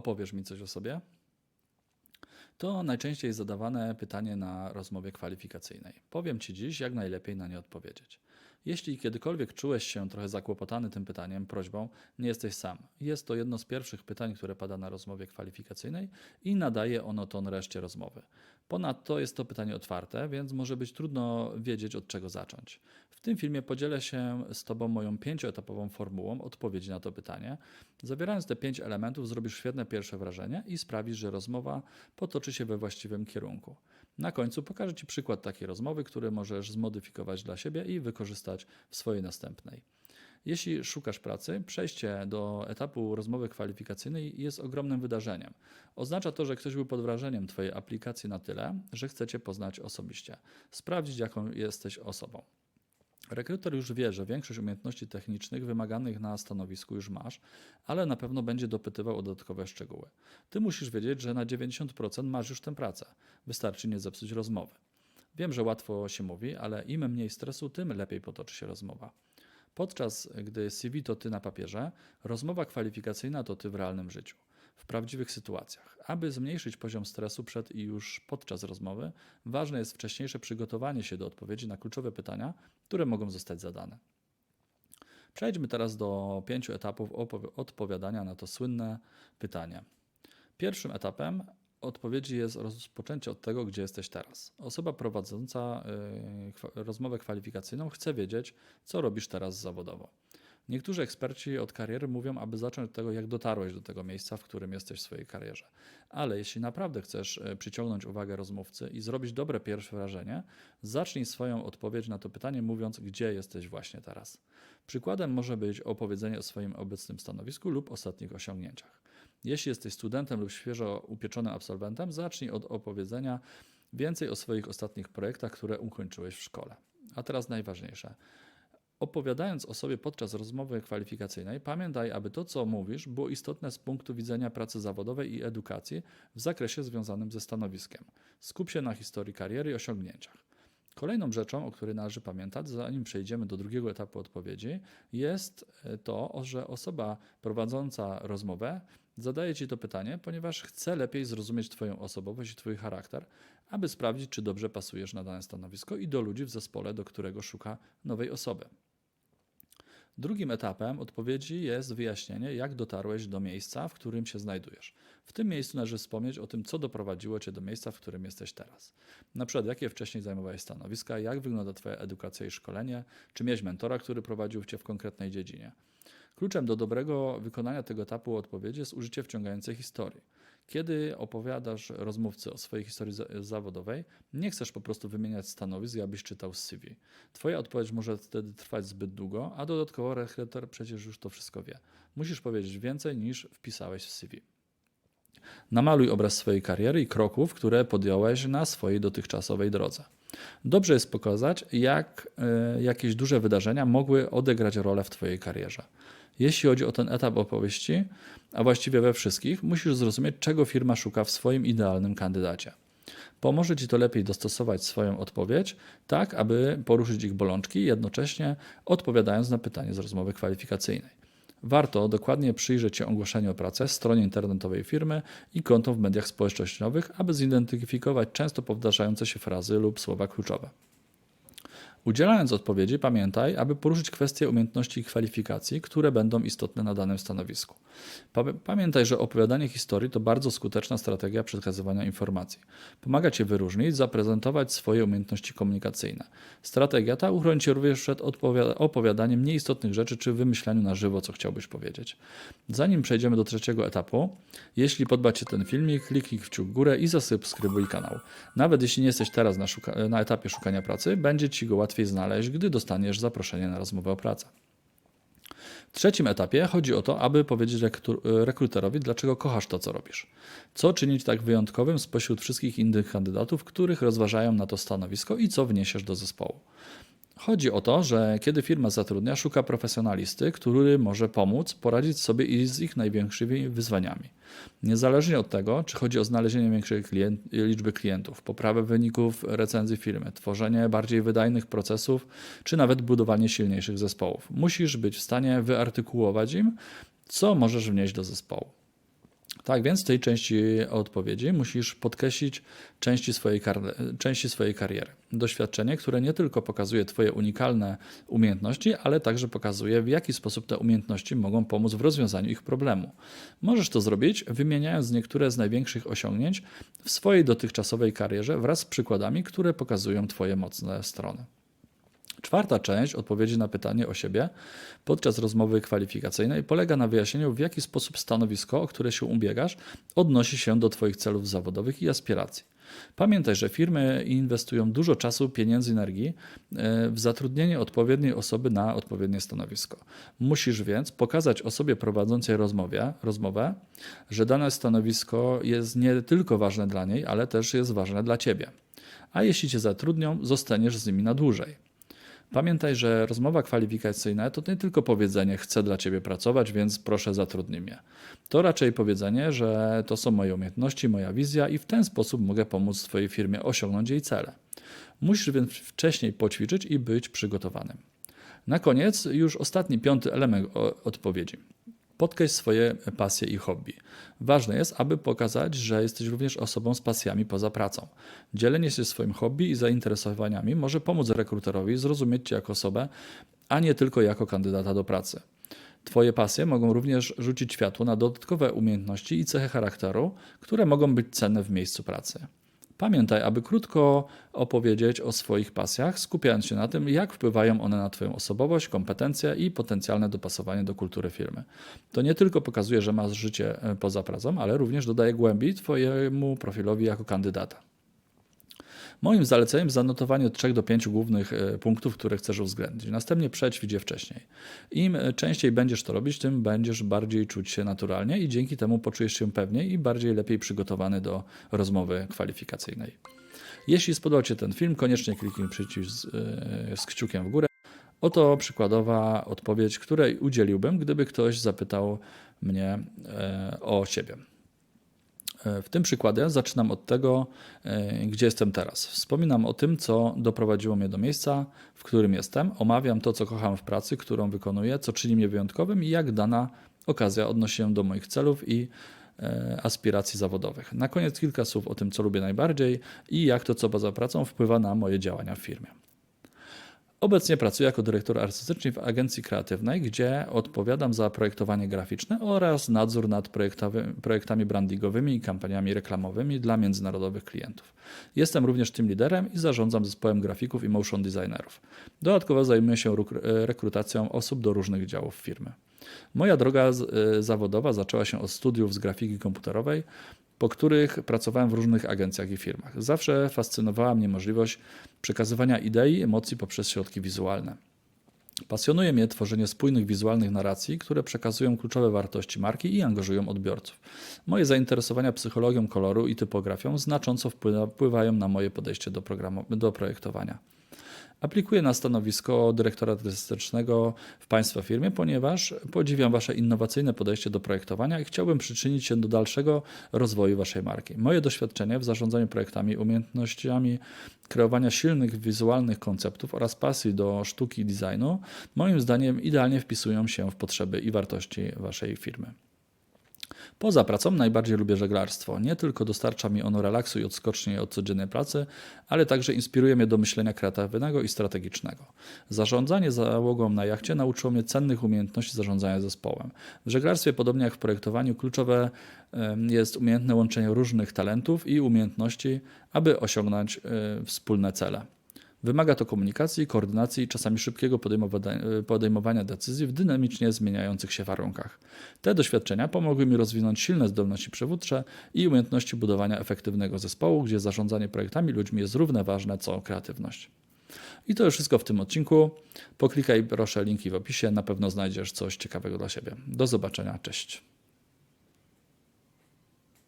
opowiesz mi coś o sobie? To najczęściej zadawane pytanie na rozmowie kwalifikacyjnej. Powiem Ci dziś, jak najlepiej na nie odpowiedzieć. Jeśli kiedykolwiek czułeś się trochę zakłopotany tym pytaniem, prośbą, nie jesteś sam. Jest to jedno z pierwszych pytań, które pada na rozmowie kwalifikacyjnej i nadaje ono ton reszcie rozmowy. Ponadto jest to pytanie otwarte, więc może być trudno wiedzieć od czego zacząć. W tym filmie podzielę się z Tobą moją pięcioetapową formułą odpowiedzi na to pytanie. Zawierając te pięć elementów, zrobisz świetne pierwsze wrażenie i sprawisz, że rozmowa potoczy się we właściwym kierunku. Na końcu pokażę Ci przykład takiej rozmowy, który możesz zmodyfikować dla siebie i wykorzystać w swojej następnej. Jeśli szukasz pracy, przejście do etapu rozmowy kwalifikacyjnej jest ogromnym wydarzeniem. Oznacza to, że ktoś był pod wrażeniem Twojej aplikacji na tyle, że chce Cię poznać osobiście, sprawdzić, jaką jesteś osobą. Rekruter już wie, że większość umiejętności technicznych wymaganych na stanowisku już masz, ale na pewno będzie dopytywał o dodatkowe szczegóły. Ty musisz wiedzieć, że na 90% masz już tę pracę. Wystarczy nie zepsuć rozmowy. Wiem, że łatwo się mówi, ale im mniej stresu, tym lepiej potoczy się rozmowa. Podczas gdy CV to ty na papierze, rozmowa kwalifikacyjna to ty w realnym życiu, w prawdziwych sytuacjach. Aby zmniejszyć poziom stresu przed i już podczas rozmowy, ważne jest wcześniejsze przygotowanie się do odpowiedzi na kluczowe pytania, które mogą zostać zadane. Przejdźmy teraz do pięciu etapów odpowiadania na to słynne pytanie. Pierwszym etapem odpowiedzi jest rozpoczęcie od tego, gdzie jesteś teraz. Osoba prowadząca y, rozmowę kwalifikacyjną chce wiedzieć, co robisz teraz zawodowo. Niektórzy eksperci od kariery mówią, aby zacząć od tego, jak dotarłeś do tego miejsca, w którym jesteś w swojej karierze. Ale jeśli naprawdę chcesz y, przyciągnąć uwagę rozmówcy i zrobić dobre pierwsze wrażenie, zacznij swoją odpowiedź na to pytanie, mówiąc, gdzie jesteś właśnie teraz. Przykładem może być opowiedzenie o swoim obecnym stanowisku lub ostatnich osiągnięciach. Jeśli jesteś studentem lub świeżo upieczonym absolwentem, zacznij od opowiedzenia więcej o swoich ostatnich projektach, które ukończyłeś w szkole. A teraz najważniejsze. Opowiadając o sobie podczas rozmowy kwalifikacyjnej, pamiętaj, aby to, co mówisz, było istotne z punktu widzenia pracy zawodowej i edukacji w zakresie związanym ze stanowiskiem. Skup się na historii kariery i osiągnięciach. Kolejną rzeczą, o której należy pamiętać, zanim przejdziemy do drugiego etapu odpowiedzi, jest e, to, że osoba prowadząca rozmowę zadaje Ci to pytanie, ponieważ chce lepiej zrozumieć Twoją osobowość i Twój charakter, aby sprawdzić, czy dobrze pasujesz na dane stanowisko i do ludzi w zespole, do którego szuka nowej osoby. Drugim etapem odpowiedzi jest wyjaśnienie, jak dotarłeś do miejsca, w którym się znajdujesz. W tym miejscu należy wspomnieć o tym, co doprowadziło Cię do miejsca, w którym jesteś teraz. Na przykład, jakie wcześniej zajmowałeś stanowiska, jak wygląda Twoja edukacja i szkolenie, czy miałeś mentora, który prowadził Cię w konkretnej dziedzinie. Kluczem do dobrego wykonania tego etapu odpowiedzi jest użycie wciągającej historii. Kiedy opowiadasz rozmówcy o swojej historii za- zawodowej, nie chcesz po prostu wymieniać stanowisk, abyś czytał CV. Twoja odpowiedź może wtedy trwać zbyt długo, a dodatkowo rekruter przecież już to wszystko wie. Musisz powiedzieć więcej niż wpisałeś w CV. Namaluj obraz swojej kariery i kroków, które podjąłeś na swojej dotychczasowej drodze. Dobrze jest pokazać, jak e, jakieś duże wydarzenia mogły odegrać rolę w Twojej karierze. Jeśli chodzi o ten etap opowieści, a właściwie we wszystkich, musisz zrozumieć, czego firma szuka w swoim idealnym kandydacie. Pomoże Ci to lepiej dostosować swoją odpowiedź, tak aby poruszyć ich bolączki, jednocześnie odpowiadając na pytanie z rozmowy kwalifikacyjnej. Warto dokładnie przyjrzeć się ogłoszeniu o pracę, stronie internetowej firmy i kontom w mediach społecznościowych, aby zidentyfikować często powtarzające się frazy lub słowa kluczowe. Udzielając odpowiedzi, pamiętaj, aby poruszyć kwestie umiejętności i kwalifikacji, które będą istotne na danym stanowisku. Pa- Pamiętaj, że opowiadanie historii to bardzo skuteczna strategia przekazywania informacji. Pomaga Ci wyróżnić, zaprezentować swoje umiejętności komunikacyjne. Strategia ta uchroni Cię również przed opowiadaniem nieistotnych rzeczy czy wymyślaniu na żywo, co chciałbyś powiedzieć. Zanim przejdziemy do trzeciego etapu, jeśli podoba Ci ten filmik, kliknij kciuk w górę i zasubskrybuj kanał. Nawet jeśli nie jesteś teraz na, na etapie szukania pracy, będzie Ci go łatwiej znaleźć, gdy dostaniesz zaproszenie na rozmowę o pracę. W trzecim etapie chodzi o to, aby powiedzieć rekru- rekruterowi, dlaczego kochasz to, co robisz. Co czynić tak wyjątkowym spośród wszystkich innych kandydatów, których rozważają na to stanowisko i co wniesiesz do zespołu. Chodzi o to, że kiedy firma zatrudnia, szuka profesjonalisty, który może pomóc poradzić sobie z ich największymi wyzwaniami. Niezależnie od tego, czy chodzi o znalezienie większej klient, liczby klientów, poprawę wyników recenzji firmy, tworzenie bardziej wydajnych procesów, czy nawet budowanie silniejszych zespołów, musisz być w stanie wyartykułować im, co możesz wnieść do zespołu. Tak więc w tej części odpowiedzi musisz podkreślić części swojej, części swojej kariery. Doświadczenie, które nie tylko pokazuje Twoje unikalne umiejętności, ale także pokazuje, w jaki sposób te umiejętności mogą pomóc w rozwiązaniu ich problemu. Możesz to zrobić, wymieniając niektóre z największych osiągnięć w swojej dotychczasowej karierze wraz z przykładami, które pokazują Twoje mocne strony. Czwarta część odpowiedzi na pytanie o siebie podczas rozmowy kwalifikacyjnej polega na wyjaśnieniu, w jaki sposób stanowisko, o które się ubiegasz, odnosi się do Twoich celów zawodowych i aspiracji. Pamiętaj, że firmy inwestują dużo czasu, pieniędzy, energii e, w zatrudnienie odpowiedniej osoby na odpowiednie stanowisko. Musisz więc pokazać osobie prowadzącej rozmowie, rozmowę, że dane stanowisko jest nie tylko ważne dla niej, ale też jest ważne dla ciebie. A jeśli cię zatrudnią, zostaniesz z nimi na dłużej. Pamiętaj, że rozmowa kwalifikacyjna to nie tylko powiedzenie chcę dla ciebie pracować, więc proszę zatrudnij mnie. To raczej powiedzenie, że to są moje umiejętności, moja wizja i w ten sposób mogę pomóc Twojej firmie osiągnąć jej cele. Musisz więc wcześniej poćwiczyć i być przygotowanym. Na koniec już ostatni, piąty element odpowiedzi. Podkreśl swoje pasje i hobby. Ważne jest, aby pokazać, że jesteś również osobą z pasjami poza pracą. Dzielenie się swoim hobby i zainteresowaniami może pomóc rekruterowi zrozumieć Cię jako osobę, a nie tylko jako kandydata do pracy. Twoje pasje mogą również rzucić światło na dodatkowe umiejętności i cechy charakteru, które mogą być cenne w miejscu pracy. Pamiętaj, aby krótko opowiedzieć o swoich pasjach, skupiając się na tym, jak wpływają one na Twoją osobowość, kompetencje i potencjalne dopasowanie do kultury firmy. To nie tylko pokazuje, że masz życie e, poza pracą, ale również dodaje głębi Twojemu profilowi jako kandydata. Moim zaleceniem zanotowanie od 3 do 5 głównych e, punktów, które chcesz uwzględnić. Następnie przećwicz je wcześniej. Im e, częściej będziesz to robić, tym będziesz bardziej czuć się naturalnie i dzięki temu poczujesz się pewniej i bardziej lepiej przygotowany do rozmowy kwalifikacyjnej. Jeśli spodobał Ci ten film, koniecznie kliknij przycisk z, e, z kciukiem w górę. Oto przykładowa odpowiedź, której udzieliłbym, gdyby ktoś zapytał mnie o siebie. W tym przykładzie zaczynam od tego, e, gdzie jestem teraz. Wspominam o tym, co doprowadziło mnie do miejsca, w którym jestem. Omawiam to, co kocham w pracy, którą wykonuję, co czyni mnie wyjątkowym i jak dana okazja odnosi się do moich celów i e, aspiracji zawodowych. Na koniec kilka słów o tym, co lubię najbardziej i jak to, co poza pracą, wpływa na moje działania w firmie. Obecnie pracuję jako dyrektor artystyczny w agencji kreatywnej, gdzie odpowiadam za projektowanie graficzne oraz nadzór nad projektami brandingowymi i kampaniami reklamowymi dla międzynarodowych klientów. Jestem również tym liderem i zarządzam zespołem grafików i motion designerów. Dodatkowo zajmuję się rekrutacją osób do różnych działów firmy. Moja droga y, zawodowa zaczęła się od studiów z grafiki komputerowej, po których pracowałem w różnych agencjach i firmach. Zawsze fascynowała mnie możliwość przekazywania idei i emocji poprzez środki wizualne. Pasjonuje mnie tworzenie spójnych wizualnych narracji, które przekazują kluczowe wartości marki i angażują odbiorców. Moje zainteresowania psychologią koloru i typografią znacząco wpływają na moje podejście do, do projektowania. Aplikuję na stanowisko dyrektora artystycznego w Państwa firmie, ponieważ podziwiam Wasze innowacyjne podejście do projektowania i chciałbym przyczynić się do dalszego rozwoju Waszej marki. Moje doświadczenie w zarządzaniu projektami, umiejętnościami kreowania silnych wizualnych konceptów oraz pasji do sztuki i designu, moim zdaniem idealnie wpisują się w potrzeby i wartości Waszej firmy. Poza pracą najbardziej lubię żeglarstwo. Nie tylko dostarcza mi ono relaksu i odskoczni od codziennej pracy, ale także inspiruje mnie do myślenia kreatywnego i strategicznego. Zarządzanie załogą na jachcie nauczyło mnie cennych umiejętności zarządzania zespołem. W żeglarstwie, podobnie jak w projektowaniu, kluczowe jest umiejętne łączenie różnych talentów i umiejętności, aby osiągnąć e, wspólne cele. Wymaga to komunikacji, koordynacji i czasami szybkiego podejmowania decyzji w dynamicznie zmieniających się warunkach. Te doświadczenia pomogły mi rozwinąć silne zdolności przywódcze i umiejętności budowania efektywnego zespołu, gdzie zarządzanie projektami ludźmi jest równie ważne co kreatywność. I to już wszystko w tym odcinku. Poklikaj proszę linki w opisie, na pewno znajdziesz coś ciekawego dla siebie. Do zobaczenia, cześć.